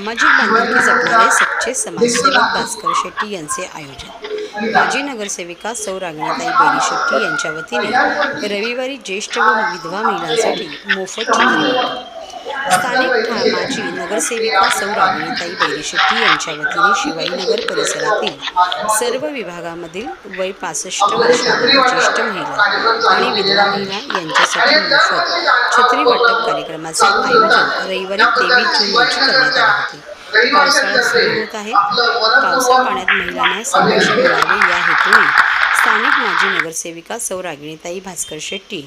सामाजिक बांधिलकी जपणारे सच्चे समाजसेवक भास्कर शेट्टी यांचे आयोजन. माजी नगरसेविका सौ रागिणीताई बेरी शेट्टी यांच्या वतीने रविवारी ज्येष्ठ व विधवा महिलांसाठी मोफत चित्र स्थानिक माजी नगरसेविका सौ बैरी शेट्टी यांच्या वतीने शिवाईनगर परिसरातील सर्व विभागामधील वय पासष्ट वर्षावरील ज्येष्ठ महिला आणि विधवा महिला यांच्यासाठी मोफत छत्री वाटप कार्यक्रमाचे आयोजन रविवारी तेवीस जून रोजी करण्यात आले होते. पावसाळा सुरू होत आहे. पावसा पाण्यात महिलांना संरक्षण मिळावे या हेतूने स्थानिक माजी नगरसेविका सौ रागिणीताई भास्कर शेट्टी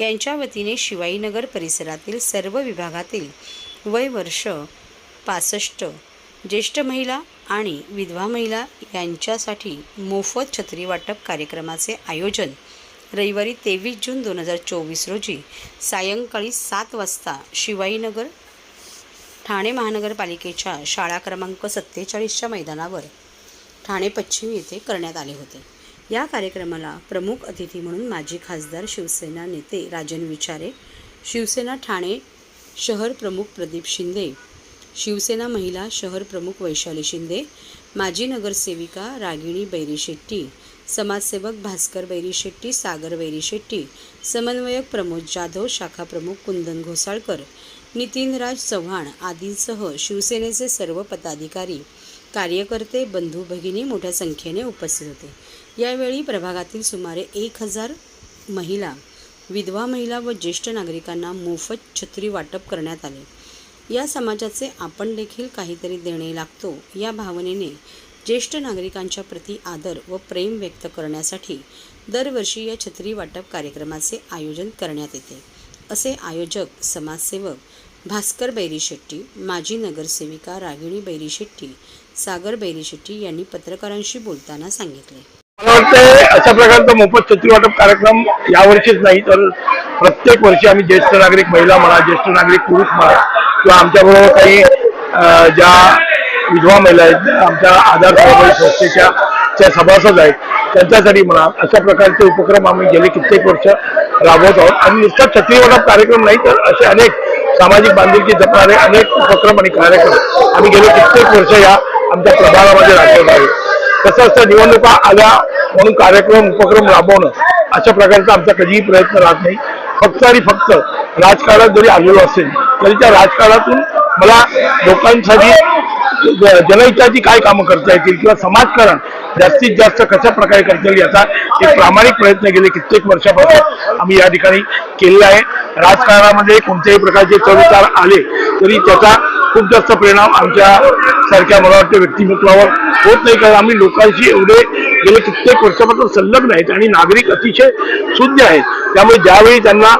यांच्या वतीने शिवाईनगर परिसरातील सर्व विभागातील वय वर्ष पासष्ट ज्येष्ठ महिला आणि विधवा महिला यांच्यासाठी मोफत छत्री वाटप कार्यक्रमाचे आयोजन रविवारी तेवीस जून दोन हजार चोवीस रोजी सायंकाळी सात वाजता शिवाईनगर ठाणे महानगरपालिकेच्या शाळा क्रमांक सत्तेचाळीसच्या मैदानावर ठाणे पश्चिम येथे करण्यात आले होते. या कार्यक्रमाला प्रमुख अतिथी म्हणून माजी खासदार शिवसेना नेते राजन विचारे शिवसेना ठाणे शहर प्रमुख प्रदीप शिंदे शिवसेना महिला शहर प्रमुख वैशाली शिंदे माजी नगरसेविका रागिणी बैरी शेट्टी समाजसेवक भास्कर बैरी शेट्टी सागर बैरी शेट्टी समन्वयक प्रमोद जाधव शाखा प्रमुख कुंदन घोसाळकर नितीनराज चव्हाण आदींसह शिवसेनेचे सर्व पदाधिकारी कार्यकर्ते बंधू भगिनी मोठ्या संख्येने उपस्थित होते. यावेळी प्रभागातील सुमारे एक हजार महिला विधवा महिला व ज्येष्ठ नागरिकांना मोफत छत्री वाटप करण्यात आले. या समाजाचे आपण देखील काहीतरी देणे लागतो या भावनेने ज्येष्ठ नागरिकांच्या प्रती आदर व प्रेम व्यक्त करण्यासाठी दरवर्षी या छत्री वाटप कार्यक्रमाचे आयोजन करण्यात येते. असे आयोजक समाजसेवक भास्कर बैरी शेट्टी माजी नगरसेविका रागिणी बैरी शेट्टी सागर बैरी शेट्टी यांनी पत्रकारांशी बोलताना सांगितले. मला वाटतं अशा प्रकारचा मोफत छत्री वाटप कार्यक्रम यावर्षीच नाही तर प्रत्येक वर्षी आम्ही ज्येष्ठ नागरिक महिला म्हणा ज्येष्ठ नागरिक पुरुष म्हणा किंवा आमच्याबरोबर काही ज्या विधवा महिला आहेत आमच्या आधार सहकारी संस्थेच्या ज्या सभासद आहेत त्यांच्यासाठी म्हणा अशा प्रकारचे उपक्रम आम्ही गेले कित्येक वर्ष राबवत आहोत. आणि नुसता छत्री वाटप कार्यक्रम नाही तर असे अनेक सामाजिक बांधिलकी जपणारे अनेक उपक्रम आणि कार्यक्रम आम्ही गेले कित्येक वर्ष या आमच्या प्रभागामध्ये राबवत आहोत. कसं असतं निवडणुका आल्या म्हणून कार्यक्रम उपक्रम राबवणं अशा प्रकारचा आमचा कधीही प्रयत्न राहत नाही. फक्त आणि फक्त राजकारणात जरी आलेलो असेल तरी त्या राजकारणातून मला लोकांसाठी जनहिताची काय कामं करता येतील किंवा समाजकारण जास्तीत जास्त कशा प्रकारे करता येईल याचा एक प्रामाणिक प्रयत्न गेले कित्येक वर्षापासून आम्ही या ठिकाणी केलेला आहे. राजकारणामध्ये कोणत्याही प्रकारचे चढउतार आले तरी त्याचा खूप जास्त परिणाम आमच्या सारख्या मला वाटतं व्यक्तिमत्वावर होत नाही. कारण आम्ही लोकांशी एवढे गेले कित्येक वर्षापासून संलग्न आहेत आणि नागरिक अतिशय शुद्ध आहेत. त्यामुळे ज्यावेळी त्यांना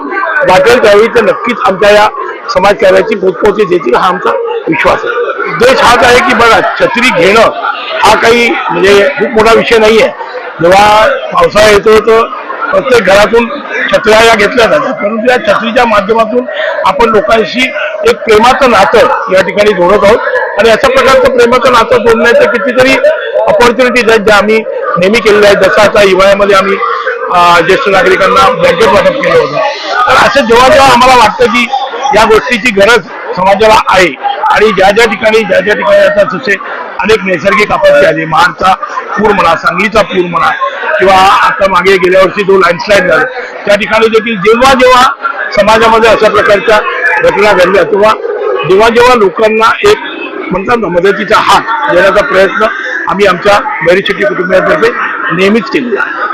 वाटेल त्यावेळी तर नक्कीच आमच्या या समाजकार्याची पोचपोचे देतील हा आमचा विश्वास आहे. उद्देश हाच आहे की बघा छत्री घेणं हा काही म्हणजे खूप मोठा विषय नाही आहे जेव्हा पावसाळा येतो तर प्रत्येक घरातून छत्र्या या घेतल्या जातात. परंतु या छत्रीच्या माध्यमातून आपण लोकांशी एक प्रेमाचं नातं या ठिकाणी जोडत आहोत. आणि अशा प्रकारचं प्रेमाचं नातं जोडण्याचं कितीतरी ऑपॉर्च्युनिटीज आहेत ज्या आम्ही नेहमी केलेल्या आहेत. जसं आता हिवाळ्यामध्ये आम्ही ज्येष्ठ नागरिकांना ब्लँकेट वाटप केलं होतं. तर असं जेव्हा जेव्हा आम्हाला वाटतं की या गोष्टीची गरज समाजाला आहे आणि ज्या ज्या ठिकाणी ज्या ज्या ठिकाणी आता जसे अनेक नैसर्गिक आपत्ती आली महाडचा पूर म्हणा सांगलीचा पूर म्हणा किंवा आता मागे गेल्या वर्षी जो लँडस्लाईड झाला त्या ठिकाणी देखील जेव्हा जेव्हा समाजामध्ये अशा प्रकारच्या घटना घडल्या तेव्हा जेव्हा जेव्हा लोकांना एक म्हणतात ना मदतीचा हात देण्याचा प्रयत्न आम्ही आमच्या बैरीशेट्टी कुटुंबियांतर्फे नेहमीच केलेला आहे.